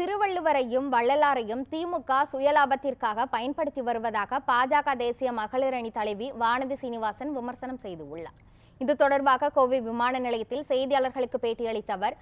திருவள்ளுவரையும் வள்ளலாரையும் திமுக சுயலாபத்திற்காக பயன்படுத்தி வருவதாக பாஜக தேசிய மகளிர் அணி தலைவி வானதி சீனிவாசன் விமர்சனம் செய்துள்ளார் இது தொடர்பாக கோவை விமான நிலையத்தில் செய்தியாளர்களுக்கு பேட்டியளித்த அவர்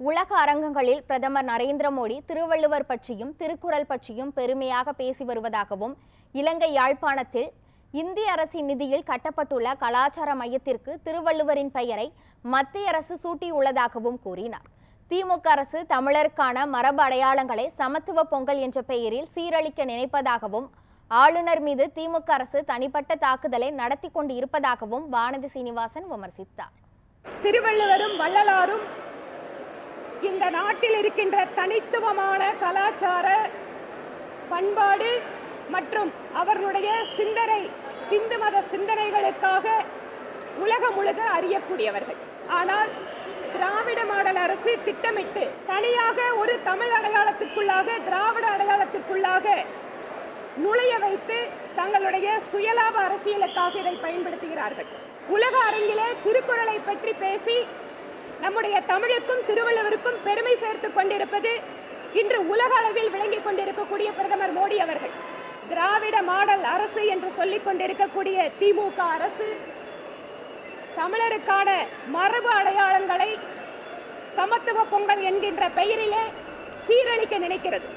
உலக அரங்கங்களில் பிரதமர் நரேந்திர மோடி திருவள்ளுவர் பற்றியும் திருக்குறள் பற்றியும் பெருமையாக பேசி வருவதாகவும் இலங்கை யாழ்ப்பாணத்தில் இந்திய அரசின் நிதியில் கட்டப்பட்டுள்ள கலாச்சார மையத்திற்கு திருவள்ளுவரின் பெயரை மத்திய அரசு சூட்டியுள்ளதாகவும் கூறினார். திமுக அரசு தமிழருக்கான மரபு அடையாளங்களை சமத்துவ பொங்கல் என்ற பெயரில் சீரழிக்க நினைப்பதாகவும் ஆளுநர் மீது திமுக அரசு தனிப்பட்ட தாக்குதலை நடத்தி கொண்டு இருப்பதாகவும் வானதி சீனிவாசன் விமர்சித்தார். திருவள்ளுவரும் வள்ளலாரும் இந்த நாட்டில் இருக்கின்ற தனித்துவமான கலாச்சார பண்பாடு மற்றும் அவர்களுடைய சிந்தனை இந்து மத சிந்தனைகளுக்காக உலகம் முழுக அறியக்கூடியவர்கள். ஆனால் திராவிட மாடல் அரசு திட்டமிட்டு தனியாக ஒரு தமிழ் அடையாளத்திற்குள்ளாக திராவிட அடையாளத்திற்குள்ளாக நுழைய வைத்து தங்களுடைய சுயலாப அரசியலுக்காக இதை பயன்படுத்துகிறார்கள். உலக அரங்கிலே திருக்குறளை பற்றி பேசி நம்முடைய தமிழுக்கும் திருவள்ளுவருக்கும் பெருமை சேர்த்துக் கொண்டிருப்பது இன்று உலக அளவில் விளங்கிக் கொண்டிருக்கக்கூடிய பிரதமர் மோடி அவர்கள். திராவிட மாடல் அரசு என்று சொல்லிக் கொண்டிருக்கக்கூடிய திமுக அரசு தமிழருக்கான மரபு அடையாளங்களை சமத்துவ பொங்கல் என்கின்ற பெயரிலே சீரழிக்க நினைக்கிறது.